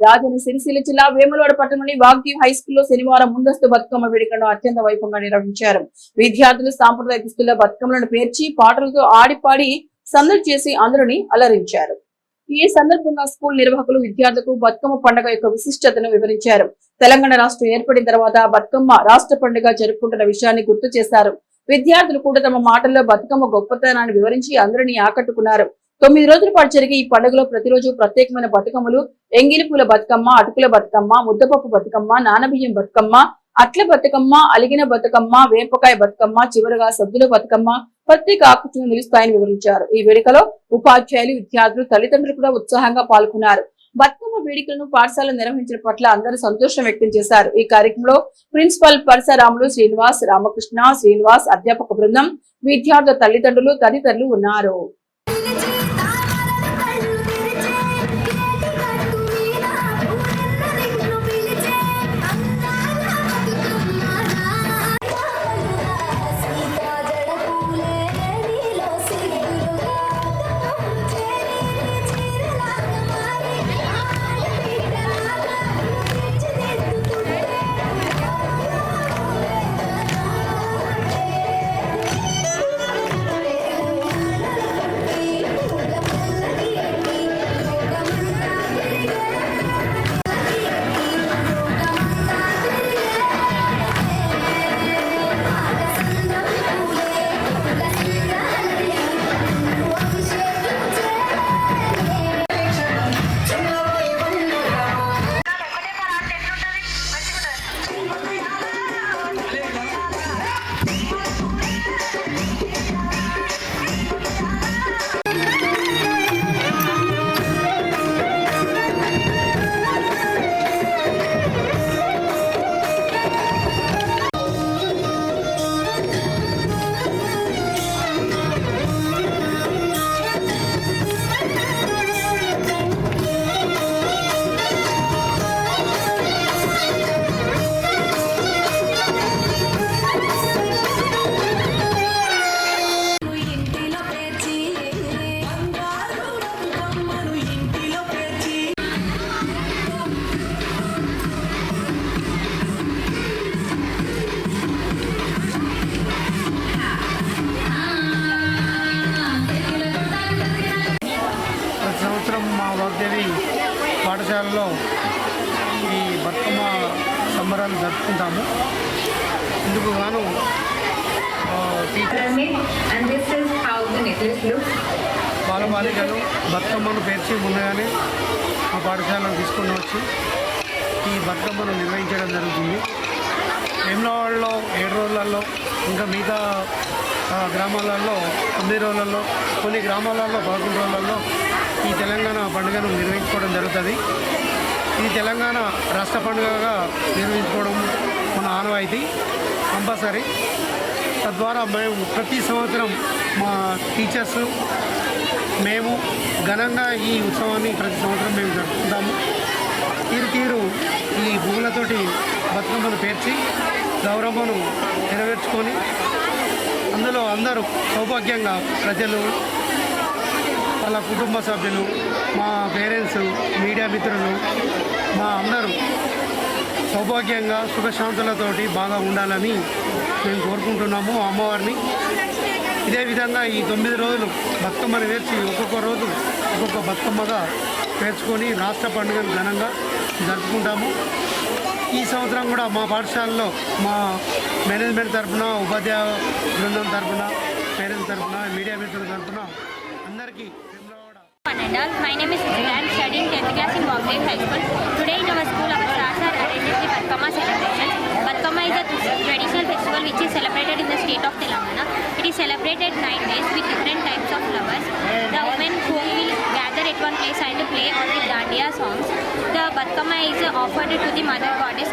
రాజన్న సిరిసిల్ల జిల్లా వేములవాడ పట్టణంలోని వాగ్దీవ్ హై స్కూల్లో శనివారం ముందస్తు బతుకమ్మ వేడుకలను అత్యంత వైభవంగా నిర్వహించారు. విద్యార్థులు సాంప్రదాయ దుస్తుల బతుకమ్మలను పేర్చి పాటలతో ఆడిపాడి సందడి చేసి అందరిని అలరించారు. ఈ సందర్భంగా స్కూల్ నిర్వాహకులు విద్యార్థులకు బతుకమ్మ పండుగ యొక్క విశిష్టతను వివరించారు. తెలంగాణ రాష్ట్రం ఏర్పడిన తర్వాత బతుకమ్మ రాష్ట్ర పండుగ జరుపుకుంటున్న విషయాన్ని గుర్తు చేశారు. విద్యార్థులు కూడా తమ మాటల్లో బతుకమ్మ గొప్పతనాన్ని వివరించి అందరినీ ఆకట్టుకున్నారు. తొమ్మిది రోజుల పాటు జరిగే ఈ పండుగలో ప్రతిరోజు ప్రత్యేకమైన బతుకమ్మలు ఎంగిలి పూల బతుకమ్మ అటుకుల బతుకమ్మ ముద్దపప్పు బతుకమ్మ నానబియ్యం బతుకమ్మ అట్ల బతుకమ్మ అలిగిన బతుకమ్మ వేపకాయ బతుకమ్మ చివరగా సద్దుల బతుకమ్మ ప్రత్యేక ఆకృతులు నిలుస్తాయని వివరించారు. ఈ వేడుకలో ఉపాధ్యాయులు విద్యార్థులు తల్లిదండ్రులు కూడా ఉత్సాహంగా పాల్గొన్నారు. బతుకమ్మ వేడుకలను పాఠశాల నిర్వహించిన పట్ల అందరూ సంతోషం వ్యక్తం చేశారు. ఈ కార్యక్రమంలో ప్రిన్సిపల్ పరశరాములు శ్రీనివాస్ రామకృష్ణ శ్రీనివాస్ అధ్యాపక బృందం విద్యార్థుల తల్లిదండ్రులు తదితరులు ఉన్నారు. సంవత్సరం మా వాగ్దేవి పాఠశాలలో ఈ బతుకమ్మ సంబరాలు జరుపుకుంటాము ఇందుకు గాను looks. బాలబాలికలు బతుకమ్మను పేర్చి ముందుగానే మా పాఠశాలను తీసుకుని వచ్చి ఈ బతుకమ్మను నిర్వహించడం జరుగుతుంది వేములవాడలో ఏడు రోజులలో ఇంకా మిగతా గ్రామాలలో తొమ్మిది రోజులలో కొన్ని గ్రామాలలో పదకొండు రోజులలో ఈ తెలంగాణ పండుగను నిర్వహించుకోవడం జరుగుతుంది. ఈ తెలంగాణ రాష్ట్ర పండుగగా నిర్వహించుకోవడం మన ఆనవాయితీ. కంపల్సరీ. తద్వారా మేము ప్రతి సంవత్సరం మా టీచర్స్ మేము ఘనంగా ఈ ఉత్సవాన్ని ప్రతి సంవత్సరం మేము జరుపుకుంటాము. తీరు తీరు ఈ భూములతోటి బతుకమ్మను పేర్చి గౌరవమును నెరవేర్చుకొని అందులో అందరూ సౌభాగ్యంగా ప్రజలు వాళ్ళ కుటుంబ సభ్యులు మా పేరెంట్స్ మీడియా మిత్రులు మా అందరూ సౌభాగ్యంగా సుఖశాంతులతోటి బాగా ఉండాలని మేము కోరుకుంటున్నాము అమ్మవారిని. ఇదే విధంగా ఈ తొమ్మిది రోజులు బతుకమ్మను వేర్చి ఒక్కొక్క రోజు ఒక్కొక్క బతుకమ్మగా పేర్చుకొని రాష్ట్ర పండుగను ఘనంగా జరుపుకుంటాము. ఈ సంవత్సరం కూడా మా పాఠశాలలో మా మేనేజ్మెంట్ తరఫున ఉపాధ్యాయ బృందం తరఫున పేరెంట్స్ తరఫున మీడియా మిత్రుల తరఫున అందరికీ and all. My name is Sujita. I am studying 10th class in Bogdale High School. Today in our school, our stars are arranged the Batkama celebration. Batkama is a traditional festival which is celebrated in the state of Telangana. It is celebrated nine days with different types of flowers. The women who will gather at one place and play on the dandiya songs. The Batkama is offered to the mother goddess.